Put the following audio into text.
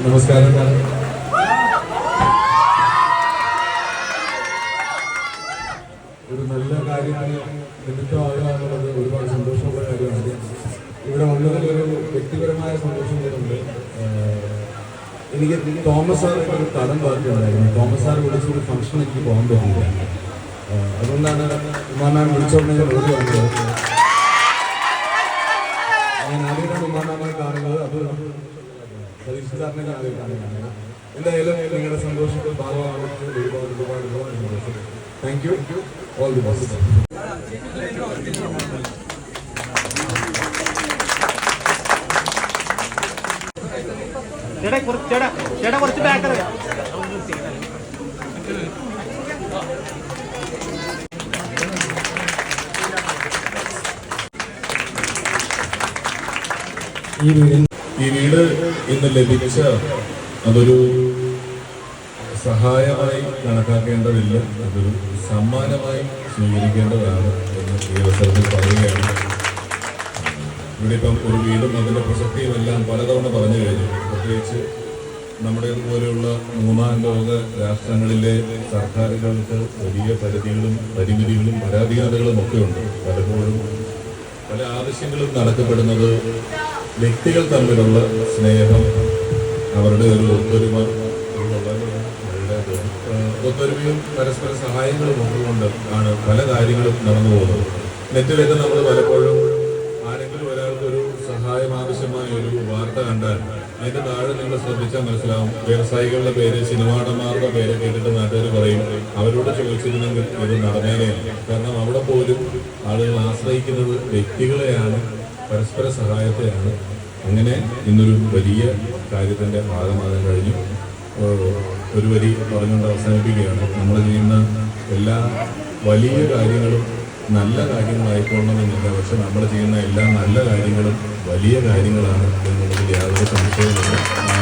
നമസ്കാരം. ഒരു നല്ല കാര്യത്തിന് നിമിത്തമാകുക എന്നുള്ളത് ഒരുപാട് സന്തോഷമുള്ള കാര്യമാണ്. ഇവിടെ ഉള്ളതിൽ ഒരു വ്യക്തിപരമായ സന്തോഷം കൂടെ എനിക്ക് തോമസ് സാർ ഒരു കടം ബാക്കിയുണ്ടായിരുന്നു തോമസ് സാർ വിളിച്ചൊരു ഫംഗ്ഷൻ എനിക്ക് പോകാൻ പറ്റില്ല അതുകൊണ്ടാണ് ഉമ്മാമാൻ വിളിച്ചോണ്ട് ഞാൻ ഓടി വന്നത് ഞാൻ ആദ്യമായിട്ടാണ് ഉമ്മാമാനെ കാണുന്നത് അത് സതീഷ് സാറിനെ ആദ്യമായിട്ടാണ് കാണുന്നത്. എന്തായാലും നിങ്ങളുടെ സന്തോഷത്തിൽ ഭാഗമാകുന്നത് ഒരുപാട് ഒരുപാട് ഒരുപാട് സന്തോഷം thank you all the best ചേട്ടാ കുറച്ച് ചേട്ടാ ചേട്ടാ കുറച്ച് ബാക്കർ ഈ വീടിന് ഈ വീട് ഇന്ന് ലഭിച്ച അതൊരു സഹായമായി കണക്കാക്കേണ്ടതില്ല അതൊരു സമ്മാനമായി സ്വീകരിക്കേണ്ടതാണ് എന്ന് ഈ അവസരത്തിൽ പറയുകയാണ്. ഇവിടെ ഇപ്പം ഒരു വീടും അതിന്റെ പ്രസക്തിയും എല്ലാം പലതവണ പറഞ്ഞു കഴിഞ്ഞു. പ്രത്യേകിച്ച് നമ്മുടെ പോലെയുള്ള മൂന്നാം ലോക രാഷ്ട്രങ്ങളിലെ സർക്കാരുകൾക്ക് വലിയ പരിധികളും പരിമിതികളും പരാധീനതകളും ഒക്കെ ഉണ്ട്. പലപ്പോഴും പല ആവശ്യങ്ങളും നടക്കപ്പെടുന്നത് വ്യക്തികൾ തമ്മിലുള്ള സ്നേഹം അവരുടെ ഒരു ഒത്തൊരുമ ഒത്തൊരുമയും പരസ്പര സഹായങ്ങളും ഒന്നുകൊണ്ട് ആണ് പല കാര്യങ്ങളും നടന്നു പോകുന്നത്. നെറ്റിലൊക്കെ നമ്മൾ പലപ്പോഴും ആരെങ്കിലും ഒരാൾക്ക് ഒരു സഹായം ആവശ്യമായ ഒരു വാർത്ത കണ്ടാൽ അതിന്റെ താഴെ നിങ്ങൾ ശ്രദ്ധിച്ചാൽ മനസ്സിലാവും. വ്യവസായികളുടെ പേര് സിനിമാടന്മാരുടെ പേര് കേട്ടിട്ട് നാട്ടുകാർ പറയും അവരോട് ചോദിച്ചിരുന്നെങ്കിൽ ഇത് നടന്നേനെയാണ് കാരണം അവിടെ പോലും ആളുകൾ ആശ്രയിക്കുന്നത് വ്യക്തികളെയാണ് പരസ്പര സഹായത്തെയാണ് അങ്ങനെ ഇന്നൊരു വലിയ കാര്യത്തിന്റെ ഭാഗമാകാൻ കഴിഞ്ഞു. ഒരു വരി പറഞ്ഞുകൊണ്ട് അവസാനിപ്പിക്കുകയാണ്. നമ്മൾ ചെയ്യുന്ന എല്ലാ വലിയ കാര്യങ്ങളും നല്ല കാര്യങ്ങളായിക്കൊള്ളണമെന്നില്ല പക്ഷെ നമ്മൾ ചെയ്യുന്ന എല്ലാ നല്ല കാര്യങ്ങളും വലിയ കാര്യങ്ങളാണ് എന്നുള്ളതിൽ യാതൊരു സംശയവുമില്ല.